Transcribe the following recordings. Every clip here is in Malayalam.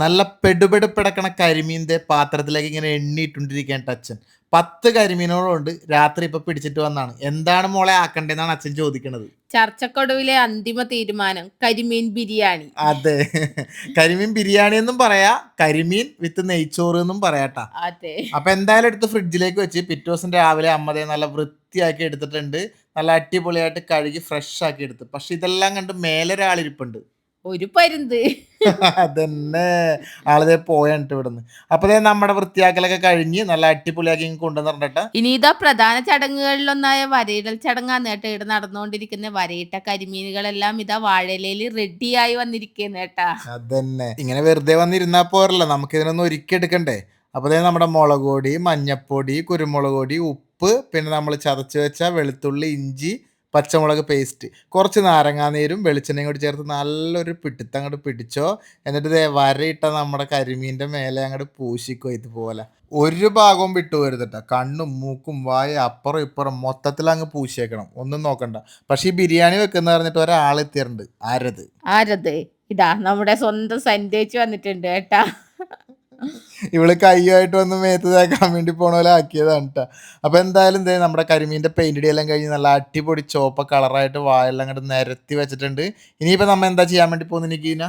നല്ല പെടുപെടുപ്പിടക്കണ കരിമീന്റെ പാത്രത്തിലേക്ക് ഇങ്ങനെ എണ്ണിയിട്ടുണ്ടിരിക്കുകയാണ് അച്ഛൻ. പത്ത് കരിമീനുകളുണ്ട് രാത്രി ഇപ്പൊ പിടിച്ചിട്ട് വന്നാണ്. എന്താണ് മോളെ ആക്കണ്ടെന്നാണ് അച്ഛൻ ചോദിക്കുന്നത് ചർച്ചക്കൊടുവിലെ അന്തിമ തീരുമാനം കരിമീൻ ബിരിയാണി. അതെ. കരിമീൻ ബിരിയാണി എന്നും പറയാ കരിമീൻ വിത്ത് നെയ്ച്ചോറ് എന്നും പറയാട്ടാ. അതെ. അപ്പൊ എന്തായാലും എടുത്ത് ഫ്രിഡ്ജിലേക്ക് വെച്ച് പിറ്റേ ദിവസം രാവിലെ അമ്മതെ നല്ല വൃത്തിയാക്കി എടുത്തിട്ടുണ്ട്. നല്ല അടിപൊളിയായിട്ട് കഴുകി ഫ്രഷ് ആക്കി എടുത്ത്. പക്ഷെ ഇതെല്ലാം കണ്ട് മേലെ ഒരാളിരിപ്പുണ്ട് ഒരു പരുന്ത്. അതന്നെ. ആളതേ പോയിട്ട് ഇവിടുന്ന്. അപ്പൊ നമ്മുടെ വൃത്തിയാക്കലൊക്കെ കഴിഞ്ഞ് നല്ല അടിപൊളിയാക്കി കൊണ്ടുവന്നിട്ടുണ്ടാ ഇനി ഇതാ പ്രധാന ചടങ്ങുകളിലൊന്നായ വരയിടൽ ചടങ്ങാണ് കേട്ടോ ഇവിടെ നടന്നുകൊണ്ടിരിക്കുന്ന. വരയിട്ട കരിമീനുകളെല്ലാം ഇതാ വാഴയിലയിൽ റെഡിയായി വന്നിരിക്കുന്നു കേട്ടാ. അതന്നെ. ഇങ്ങനെ വെറുതെ വന്നിരുന്നാ പോരല്ലോ. നമുക്ക് ഇതിനൊന്നും ഒരുക്കി എടുക്കണ്ടേ? അപ്പൊ നമ്മുടെ മുളക് പൊടി മഞ്ഞപ്പൊടി കുരുമുളക് പൊടി ഉപ്പ് പിന്നെ നമ്മൾ ചതച്ച് വെച്ച വെളുത്തുള്ളി ഇഞ്ചി പച്ചമുളക് പേസ്റ്റ് കുറച്ച് നാരങ്ങാനീരും വെളിച്ചെണ്ണയും കൂടി ചേർത്ത് നല്ലൊരു പിടുത്തം അങ്ങോട്ട് പിടിച്ചോ. എന്നിട്ട് വരയിട്ട നമ്മുടെ കരിമീന്റെ മേലെ അങ്ങോട്ട് പൂശിക്കോ ഇതുപോലെ. ഒരു ഭാഗവും വിട്ടു വരുത്തട്ട കണ്ണും മൂക്കും വായ അപ്പുറം ഇപ്പുറം മൊത്തത്തിൽ അങ്ങ് പൂശിയേക്കണം. ഒന്നും നോക്കണ്ട. പക്ഷേ ഈ ബിരിയാണി വെക്കുന്ന പറഞ്ഞിട്ട് ഒരാളെത്തിയിട്ടുണ്ട്. ആരത് ആരത് ഇതാ നമ്മുടെ സ്വന്തം സന്ദേശിച്ച് വന്നിട്ടുണ്ട് കേട്ടാ. ഇവൾ കയ്യുമായിട്ട് വന്ന് മേത്ത് തേക്കാൻ വേണ്ടി പോണ പോലെ ആക്കിയതാണ് കേട്ടോ അപ്പൊ എന്തായാലും ദേ നമ്മുടെ കരിമീന്റെ പെയിന്റ് അടി എല്ലാം കഴിഞ്ഞ് നല്ല അടിപൊളി ചോപ്പ കളറായിട്ട് വായെല്ലാം അങ്ങോട്ട് നിരത്തി വെച്ചിട്ടുണ്ട്. ഇനിയിപ്പോ നമ്മ എന്താ ചെയ്യാൻ വേണ്ടി പോകുന്നു നിക്കീന?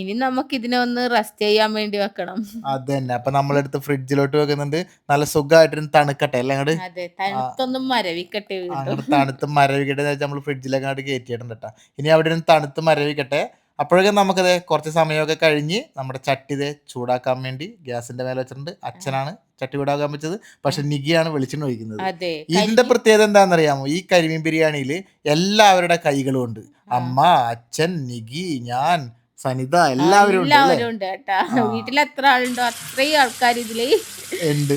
ഇനി നമുക്ക് ഇതിനെ ഒന്ന് റെസ്റ്റ് ചെയ്യാൻ വേണ്ടി വെക്കണം. അത് തന്നെ അപ്പൊ നമ്മളെടുത്ത് ഫ്രിഡ്ജിലോട്ട് വെക്കുന്നുണ്ട്. നല്ല സുഖമായിട്ട് തണുക്കട്ടെ എല്ലാം അങ്ങോട്ട് തണുത്തൊന്നും മരവിക്കട്ടെ തണുത്ത് മരവിക്കട്ടെ നമ്മൾ ഫ്രിഡ്ജിലൊക്കെ അങ്ങോട്ട് കയറ്റിയിട്ടുണ്ട് കേട്ടോ ഇനി അവിടെ തണുത്ത് മരവിക്കട്ടെ. അപ്പോഴേക്കും നമുക്കത് കുറച്ച് സമയമൊക്കെ കഴിഞ്ഞ് നമ്മുടെ ചട്ടി ഇത് ചൂടാക്കാൻ വേണ്ടി ഗ്യാസിന്റെ മേലെ വെച്ചിട്ടുണ്ട്. അച്ഛനാണ് ചട്ടി ചൂടാക്കാൻ വെച്ചത്. പക്ഷെ നികിയാണ് വെളിച്ചെണ്ണ ഒഴിക്കുന്നത്. ഇതിന്റെ പ്രത്യേകത എന്താണെന്നറിയാമോ? ഈ കരിമീൻ ബിരിയാണിയിൽ എല്ലാവരുടെ കൈകളും ഉണ്ട്. അമ്മ അച്ഛൻ നിഗി ഞാൻ സനിത എല്ലാവരും ഉണ്ട് വീട്ടിൽ എത്ര ആളുണ്ടോ അത്രയും ആൾക്കാർ ഇതിൽ. ഉണ്ട്.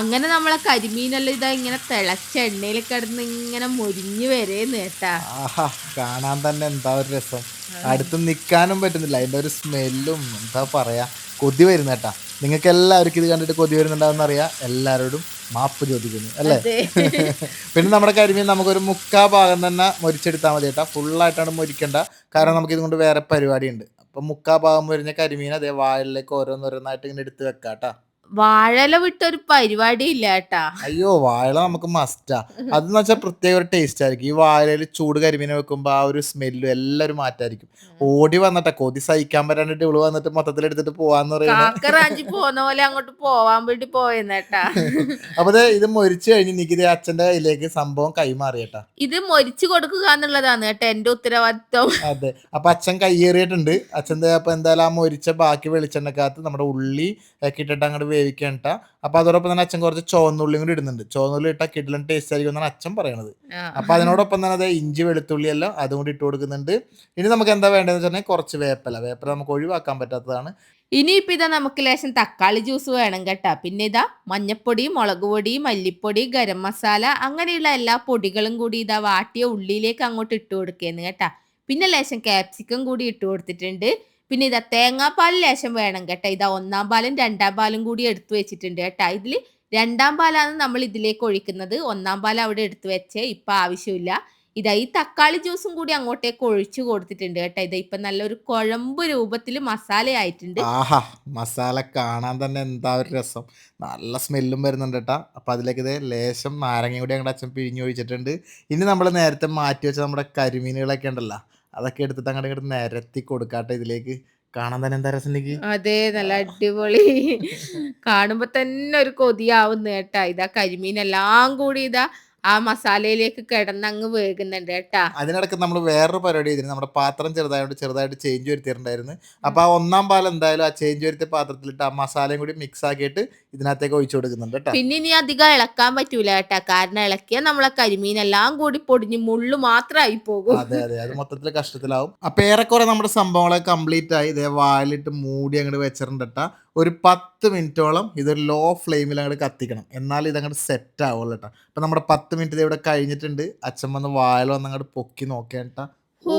അങ്ങനെ നമ്മളെ കരിമീനെല്ലാം ഇതാ ഇങ്ങനെ തിളച്ച എണ്ണയിൽ കിടന്ന് ഇങ്ങനെ മുരിഞ്ഞു വരേന്ന് കേട്ടാ. ആഹാ കാണാൻ തന്നെ എന്താ ഒരു രസം. അടുത്ത് നിൽക്കാനും പറ്റുന്നില്ല. അതിന്റെ ഒരു സ്മെല്ലും എന്താ പറയാ കൊതി വരുന്ന കേട്ടാ. നിങ്ങൾക്ക് എല്ലാവർക്കും ഇത് കണ്ടിട്ട് കൊതി വരുന്നുണ്ടാവുന്ന അറിയാം. എല്ലാവരോടും മാപ്പ് ചോദിക്കുന്നു അല്ലേ? പിന്നെ നമ്മുടെ കരിമീൻ നമുക്കൊരു മുക്കാ ഭാഗം തന്നെ മൊരിച്ചെടുത്താൽ മതി കേട്ടാ. ഫുള്ളായിട്ടാണ് മൊരിക്കണ്ട. കാരണം നമുക്ക് ഇതുകൊണ്ട് വേറെ പരിപാടിയുണ്ട്. അപ്പം മുക്കാ ഭാഗം മൊരിഞ്ഞ കരിമീൻ അതേ വായിലേക്ക് ഓരോന്നോരോന്നായിട്ട് ഇങ്ങനെ എടുത്ത് വെക്കാം കേട്ടോ. വാഴല വിട്ടൊരു പരിപാടി ഇല്ല കേട്ടാ. അയ്യോ വാഴ നമുക്ക് മസ്റ്റാ അതെന്ന് വെച്ചാൽ പ്രത്യേക ഒരു ടേസ്റ്റ് ആയിരിക്കും. ഈ വാഴയിൽ ചൂട് കരിമീനെ വെക്കുമ്പോൾ ആ ഒരു സ്മെല്ലും എല്ലാരും മാറ്റായിരിക്കും. ഓടി വന്നിട്ടാ കൊതി സഹിക്കാൻ പറ്റാണ്ട് ഇവൾ വന്നിട്ട് മൊത്തത്തിൽ എടുത്തിട്ട് പോവാന്ന് പറയുന്നത്. കാക്കറാഞ്ചി പോന്ന പോലെ അങ്ങോട്ട് പോവാൻ വേണ്ടി പോയെന്നേട്ടാ അപ്പൊ ദേ ഇത് മൊരിച്ചു കഴിഞ്ഞ് നിക്കിത് അച്ഛന്റെ കയ്യിലേക്ക് സംഭവം കൈമാറിയട്ടാ ഇത് മൊരിച്ചു കൊടുക്കുക എന്നുള്ളതാണ് കേട്ടോ എന്റെ ഉത്തരവാദിത്വം. അതെ. അപ്പൊ അച്ഛൻ കയ്യേറിയിട്ടുണ്ട് അച്ഛൻ ദേ അപ്പൊ എന്തായാലും ആ മൊരിച്ച ബാക്കി വെളിച്ചെണ്ണക്കകത്ത് നമ്മുടെ ഉള്ളി ഒക്കെ ഇട്ടിട്ട് അങ്ങോട്ട് വേവിക്കാൻ ഇട്ടാ അപ്പൊ അതോടൊപ്പം തന്നെ അച്ഛൻ കുറച്ച് ചുവന്നുള്ളിയും കൂടി ഇടുന്നുണ്ട്. ചുവന്നുള്ളി ഇട്ടാൽ കിടിലൻ ടേസ്റ്റ് ആയിരിക്കും എന്നാണ് അച്ഛൻ പറയണത്. അപ്പൊ അതിനോടൊപ്പം തന്നെ അത് ഇഞ്ചി വെളുത്തുള്ളി എല്ലാം അതും കൂടി ഇട്ട് കൊടുക്കുന്നുണ്ട്. ഇനി നമുക്ക് എന്താ വേണ്ടതെന്ന് വെച്ചിട്ടുണ്ടെങ്കിൽ കുറച്ച് വേപ്പല. വേപ്പല നമുക്ക് ഒഴിവാക്കാൻ പറ്റാത്തതാണ്. ഇനിയിപ്പോ ഇതാ നമുക്ക് ലേശം തക്കാളി ജ്യൂസ് വേണം കേട്ടാ. പിന്നെ ഇതാ മഞ്ഞപ്പൊടി മുളക് പൊടി മല്ലിപ്പൊടി ഗരം മസാല അങ്ങനെയുള്ള എല്ലാ പൊടികളും കൂടി ഇതാ വാട്ടിയ ഉള്ളിയിലേക്ക് അങ്ങോട്ട് ഇട്ട് കൊടുക്കുന്നു കേട്ടാ. പിന്നെ ലേശം ക്യാപ്സിക്കം കൂടി ഇട്ട് കൊടുത്തിട്ടുണ്ട്. പിന്നെ ഇതാ തേങ്ങാപ്പാൽ ലേശം വേണം കേട്ടോ. ഇതാ ഒന്നാം പാലും രണ്ടാം പാലും കൂടി എടുത്തു വെച്ചിട്ടുണ്ട് കേട്ടോ. ഇതിൽ രണ്ടാം പാലാണ് നമ്മൾ ഇതിലേക്ക് ഒഴിക്കുന്നത്. ഒന്നാം പാൽ അവിടെ എടുത്തു വെച്ചേ ഇപ്പൊ ആവശ്യമില്ല. ഇതാ ഈ തക്കാളി ജ്യൂസും കൂടി അങ്ങോട്ടേക്ക് ഒഴിച്ചു കൊടുത്തിട്ടുണ്ട് കേട്ടോ. ഇതാ ഇപ്പൊ നല്ലൊരു കുഴമ്പ് രൂപത്തിൽ മസാല ആയിട്ടുണ്ട്. ആഹാ മസാല കാണാൻ തന്നെ എന്താ ഒരു രസം. നല്ല സ്മെല്ലും വരുന്നുണ്ട് കേട്ടാ. അപ്പൊ അതിലേക്ക് ഇതേ ലേശം നാരങ്ങ കൂടി ഞങ്ങളുടെ അച്ഛൻ പിഴിഞ്ഞ് ഒഴിച്ചിട്ടുണ്ട്. ഇനി നമ്മൾ നേരത്തെ മാറ്റി വെച്ച നമ്മുടെ കരിമീനുകളൊക്കെ ഉണ്ടല്ലോ അതൊക്കെ എടുത്തിട്ട് അങ്ങോട്ട് ഇങ്ങോട്ട് നിരത്തി കൊടുക്കാട്ടെ ഇതിലേക്ക്. കാണാൻ തന്നെ എന്താ രസം എനിക്ക് അതെ നല്ല അടിപൊളി. കാണുമ്പോ തന്നെ ഒരു കൊതിയാവുന്നു കേട്ടാ ഇതാ കരിമീൻ എല്ലാം കൂടി ഇതാ ആ മസാലയിലേക്ക് കിടന്നങ്ങ് വേകുന്നുണ്ട് കേട്ടാ. അതിനിടയ്ക്ക് നമ്മൾ വേറൊരു പരിപാടി ചെയ്തിരുന്നു. നമ്മുടെ പാത്രം ചെറുതായിട്ട് ചെറുതായിട്ട് ചേഞ്ച് വരുത്തിയിട്ടുണ്ടായിരുന്നു. അപ്പൊ ആ ഒന്നാം പാൽ എന്തായാലും ആ ചേഞ്ച് വരുത്തിയ പാത്രത്തിലിട്ട് ആ മസാലയും കൂടി മിക്സ് ആക്കിയിട്ട് ഇതിനകത്തേക്ക് ഒഴിച്ചു കൊടുക്കുന്നുണ്ട് കേട്ടോ. പിന്നെ ഇനി അധികം ഇളക്കാൻ പറ്റൂല കേട്ടാ. കാരണം ഇളക്കിയാൽ നമ്മളെ കരിമീൻ എല്ലാം കൂടി പൊടിഞ്ഞ് മുള്ളു മാത്രമായി പോകും. അതെ അതെ. അത് മൊത്തത്തിൽ കഷ്ടത്തിലാവും. അപ്പൊ ഏറെക്കുറെ നമ്മുടെ സംഭവങ്ങളെ കംപ്ലീറ്റ് ആയി. ഇതേ വായിലിട്ട് മൂടി അങ്ങോട്ട് വെച്ചിട്ടുണ്ട് കേട്ടാ. ഒരു പത്ത് മിനിറ്റോളം ഇതൊരു ലോ ഫ്ലെയിമിൽ അങ്ങോട്ട് കത്തിക്കണം. എന്നാൽ ഇതങ്ങോട്ട് സെറ്റ് ആവുള്ളൂ കേട്ടോ അപ്പം നമ്മുടെ പത്ത് മിനിറ്റ് ഇത് ഇവിടെ കഴിഞ്ഞിട്ടുണ്ട്. അച്ഛൻ വന്ന് വന്ന് അങ്ങോട്ട് പൊക്കി നോക്കേണ്ട ഓ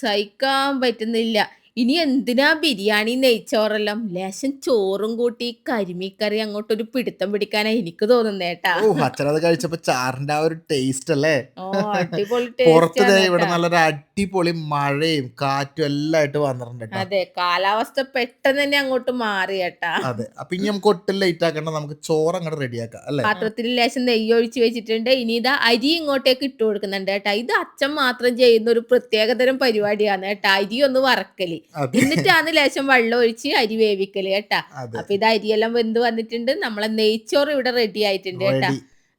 സഹിക്കാൻ പറ്റുന്നില്ല. ഇനി എന്തിനാ ബിരിയാണി നെയ്ച്ചോറെല്ലാം? ലേശം ചോറും കൂട്ടി കരിമീക്കറി അങ്ങോട്ടൊരു പിടുത്തം പിടിക്കാനാ എനിക്ക് തോന്നുന്നേട്ടാ ഓ അച്ഛനത് കഴിച്ചപ്പോ ചാറിന്റെ ആ ഒരു ടേസ്റ്റ് അല്ലേ? ഓ അടിപൊളി പുറത്ത് ടേസ്റ്റ് ദേ ഇവിടെ നല്ലൊരു അടിപൊളി മഴയും കാറ്റും എല്ലാം ആയിട്ട് വന്നിട്ടുണ്ട് കേട്ടോ. അതെ കാലാവസ്ഥ പെട്ടെന്ന് തന്നെ അങ്ങോട്ട് മാറി കേട്ടാ. അതെ അപ്പൊ ഇനി നമുക്ക് ഒട്ടും ലേറ്റ് ആക്കണ്ട നമുക്ക് ചോറ് അങ്ങോട്ട് റെഡിയാക്കാം അല്ലേ? പാത്രത്തിൽ ലേശം നെയ്യ് ഒഴിച്ച് വെച്ചിട്ടുണ്ട്. ഇനി ഇതാ അരി ഇങ്ങോട്ടേക്ക് ഇട്ട് കൊടുക്കുന്നുണ്ട് കേട്ടാ. ഇത് അച്ഛൻ മാത്രം ചെയ്യുന്ന ഒരു പ്രത്യേകതരം പരിപാടിയാണ് കേട്ടാ. അരി ഒന്ന് വറക്കൽ. എന്നിട്ടാണ് ലേശം വെള്ളം ഒഴിച്ച് അരി വേവിക്കൽ കേട്ടാ. അപ്പൊ ഇത് അരിയെല്ലാം വെന്ത് വന്നിട്ടുണ്ട്. നമ്മളെ നെയ്ച്ചോറ് ഇവിടെ റെഡി ആയിട്ടുണ്ട് കേട്ടാ.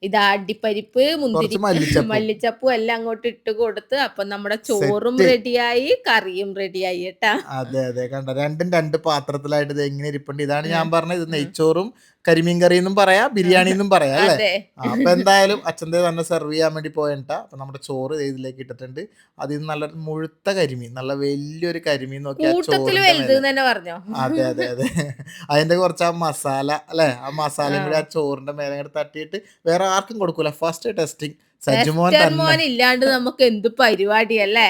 ഇത് അടിപ്പരിപ്പ് മുന്തിരി മല്ലിച്ചപ്പും. മല്ലിച്ചപ്പും എല്ലാം അങ്ങോട്ട് ഇട്ട് കൊടുത്ത് അപ്പൊ നമ്മുടെ ചോറും റെഡിയായി കറിയും റെഡിയായി കേട്ടാ. അതെ അതെ. കണ്ടോ? രണ്ടും രണ്ട് പാത്രത്തിലായിട്ട് ഇത് എങ്ങനെ ഇരിപ്പുണ്ട്. ഇതാണ് ഞാൻ പറഞ്ഞത് ഇത് നെയ്ച്ചോറും കരിമീൻ കറി എന്നും പറയാ ബിരിയാണി എന്നും പറയാ അല്ലേ? അപ്പൊ എന്തായാലും അച്ഛന്റെ തന്നെ സെർവ് ചെയ്യാൻ വേണ്ടി പോയണ്ട അപ്പൊ നമ്മുടെ ചോറ് ഇതിലേക്ക് ഇട്ടിട്ടുണ്ട്. അതിൽ നിന്ന് നല്ല മുഴുത്ത കരിമീൻ നല്ല വലിയൊരു കരിമീൻ പറഞ്ഞോ? അതെ അതെ അതെ. അതിന്റെ കുറച്ച് ആ മസാല അല്ലെ? ആ മസാല കൂടി ആ. ചോറിന്റെ മേലെ കൂടെ തട്ടിയിട്ട് വേറെ ആർക്കും കൊടുക്കൂല. ഫസ്റ്റ് ടെസ്റ്റിംഗ് ഇല്ലാണ്ട് നമുക്ക് എന്ത് പരിപാടിയല്ലേ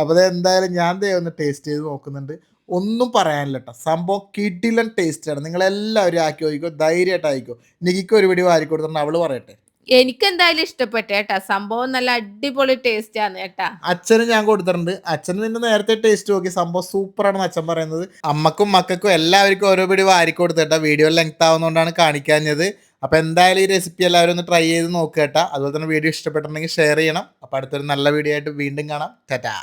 അപ്പൊ ദേ എന്തായാലും ഞാൻ ഒന്ന് ടേസ്റ്റ് ചെയ്ത് നോക്കുന്നുണ്ട്. ഒന്നും പറയാനില്ല കേട്ടോ സംഭവം കിടിലൻ ടേസ്റ്റ് ആണ്. നിങ്ങൾ എല്ലാവരും ആക്കി നോക്കിക്കോ ധൈര്യമായിട്ട് ആയിക്കോ. നികിക്ക് ഒരു പിടി വാരി കൊടുത്തിട്ടുണ്ട് അവൾ പറയട്ടെ. എനിക്ക് എന്തായാലും ഇഷ്ടപ്പെട്ടു കേട്ടാ. സംഭവം നല്ല അടിപൊളി ടേസ്റ്റ് ആണ് കേട്ടാ. അച്ഛന് ഞാൻ കൊടുത്തിട്ടുണ്ട്. അച്ഛന് നിന്റെ നേരത്തെ ടേസ്റ്റ് നോക്കി. സംഭവം സൂപ്പർ ആണെന്ന് അച്ഛൻ പറയുന്നത്. അമ്മക്കും മക്കൾക്കും എല്ലാവർക്കും ഓരോ പിടി വാരി കൊടുത്തേട്ടാ വീഡിയോ ലെങ്ത് ആവുന്നതുകൊണ്ടാണ് കാണിക്കാഞ്ഞത്. അപ്പൊ എന്തായാലും ഈ റെസിപ്പി എല്ലാവരും ഒന്ന് ട്രൈ ചെയ്ത് നോക്കുക കേട്ടാ. അതുപോലെ തന്നെ വീഡിയോ ഇഷ്ടപ്പെട്ടിട്ടുണ്ടെങ്കിൽ ഷെയർ ചെയ്യണം. അപ്പൊ അടുത്തൊരു നല്ല വീഡിയോ ആയിട്ട് വീണ്ടും കാണാം. ടാറ്റാ